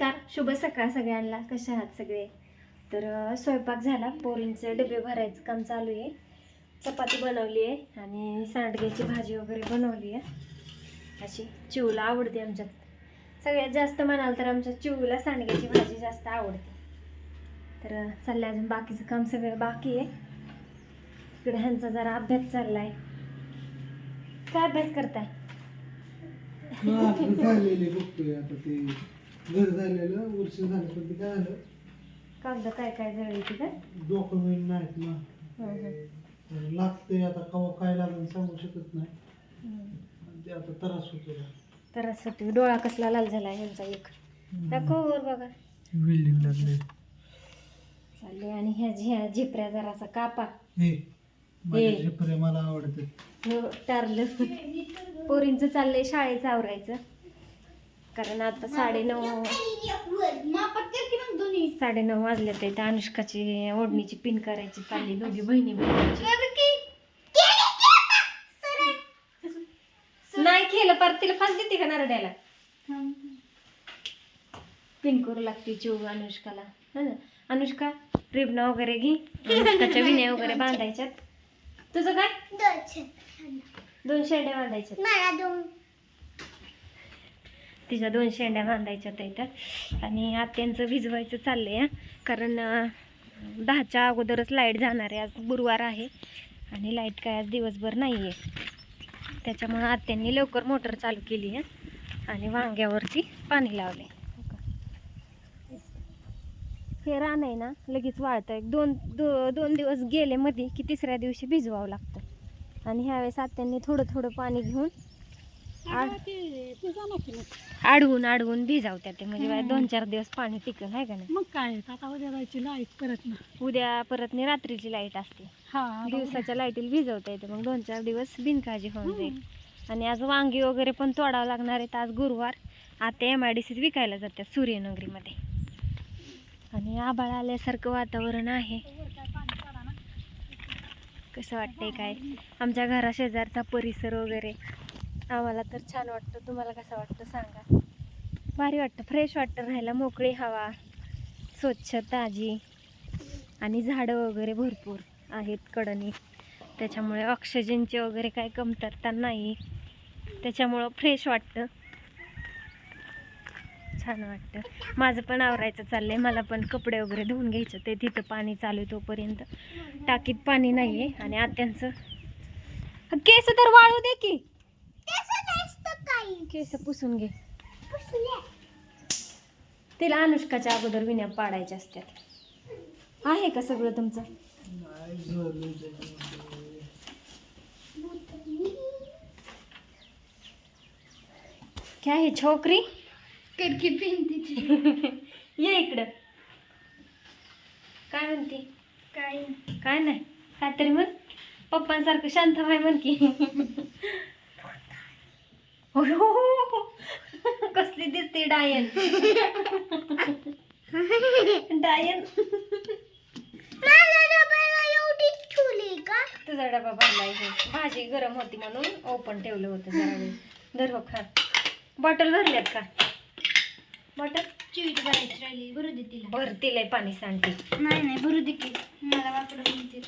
नमस्कार. शुभ सकाळ सगळ्यांना. कशा आहात सगळे? तर स्वयंपाक झाला. पोरींचे डबे भरायचं काम चालू आहे. चपाती बनवली आहे आणि सांडग्याची भाजी वगैरे बनवली आहे. अशी चिवला आवडते आमच्यात. सगळ्यात जास्त म्हणाल तर आमच्या चिवला सांडग्याची भाजी जास्त आवडते. तर चाललं अजून बाकीचं काम सगळं बाकी आहे. इकडे ह्यांचा जरा अभ्यास चालला आहे काय अभ्यास करताय? घर झालेलं वर्ष झालं पण ते काय झालं? कागद काय काय जळली ती काय डॉक्युमेंट नाहीत ना. हं, हं. तर लागतंय आता कवा काय लागेल सांगू शकत नाही. हं. आणि ते आता त्रास होतो तर असं डोळा कसला लाल झाला ह्यांचा एक. दाखव वर बघा. बिल्डिंग लागले चालले आणि ह्या ह्या झिपऱ्या जरासा कापा. हे माझे हे. झिपरे मला आवडते हो, टारलं. पोरींचं चाललंय शाळेचं आवरायचं. कारण आता साडेनऊ साडेनऊ वाजले ते त्या अनुष्काची ओढणीची पिन करायची चालली दोघी बहिणी नाही केलं परत तिला फास देते का नरड्याला? पिन करू लागते चिव अनुष्काला. है ना. अनुष्का रिबना वगैरे घे. अनुष्काच्या विण्या वगैरे बांधायच्यात. तुझं काय? दोन शेंड्या बांधायच्यात. तिच्या दोन शेंड्या बांधायच्या त्या इथं. आणि आत्यांचं भिजवायचं चाललं आहे कारण दहाच्या अगोदरच लाइट जाणार आहे. आज गुरुवार आहे आणि लाइट काय आज दिवसभर नाही आहे त्याच्यामुळं आत्यांनी लवकर मोटर चालू केली आहे आणि वांग्यावरती पाणी लावले हे रान आहे ना लगेच वाळतं. एक दोन दो दोन दिवस गेले मध्ये की तिसऱ्या दिवशी भिजवावं लागतं. आणि ह्यावेळेस आत्यांनी थोडं थोडं पाणी घेऊन अडवून अडवून भिजावत्या ते म्हणजे दोन चार दिवस पाणी टिकल आहे का नाही? मग काय आता उद्या जायची लाइट परत ना. उद्या परत नाही रात्रीची लाइट असते. हा दिवसाच्या लाईटीला भिजवता येते मग दोन चार दिवस बिनकाळजी होऊन जाईल. आणि आज वांगी वगैरे पण तोडावं लागणार आहेत आज गुरुवार. आता एम आय डी सीत विकायला जातात सूर्यनगरीमध्ये. आणि आबाळ आल्यासारखं वातावरण आहे. कसं वाटतंय काय? आमच्या घरा शेजारचा परिसर वगैरे. आम्हाला तर छान वाटतं. तुम्हाला कसं वाटतं सांगा? भारी वाटतं. फ्रेश वाटतं राहायला. मोकळी हवा स्वच्छ ताजी आणि झाडं वगैरे भरपूर आहेत कडनी. त्याच्यामुळे ऑक्सिजनची वगैरे काय कमतरता नाही. त्याच्यामुळं फ्रेश वाटतं. छान वाटतं. माझं पण आवरायचं चाललंय. मला पण कपडे वगैरे धुवून घ्यायचं ते तिथं पाणी चालू आहे तोपर्यंत. टाकीत पाणी नाही आहे आणि आत्यांचं केस तर वाळू दे की. केस पुसून घे. तिला अनुष्काच्या अगोदर विण्या पाडायच्या असतात आहे का सगळं तुमचं? क्या आहे छोकरी? कडकी पेन ये इकडं. काय म्हणते? काय? काय नाही. काय तरी म्हण. पप्पांसारखं शांत व्हाय म्हण की. कसली दिसते डायन? डायन? तुझा डबा भरलाय हे भाजी गरम होती म्हणून ओपन ठेवलं होतं जरा वेळ. धर हो खा. बॉटल भरल्यात का? बॉटल चिवीट भरायची राहिली. भरू दे तिला. भरतीलय पाणी सांडते. नाही नाही भरू दे की. मला वाकडं म्हणते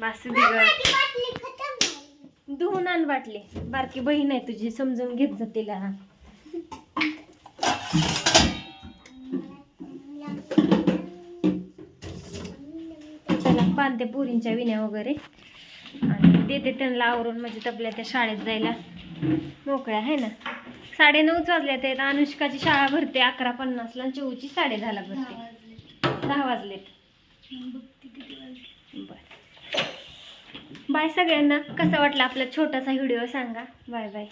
बासुंदी धुवून आण बाटली. बारकी बहीण आहे तुझी समजून घेत जा तिला. चला बांधते पुरींच्या विण्या वगैरे. आणि देते त्यांना आवरून म्हणजे तपल्या त्या शाळेत जायला. मोकळ्या आहे ना? साडे नऊच वाजल्या ते अनुष्काची शाळा भरते अकरा पन्नासला आणि चिऊची साडे दहाला भरते. दहा वाजलेत. बर. बाय सगळ्यांना. कसा वाटला आपला छोटासा व्हिडिओ सांगा. Bye bye.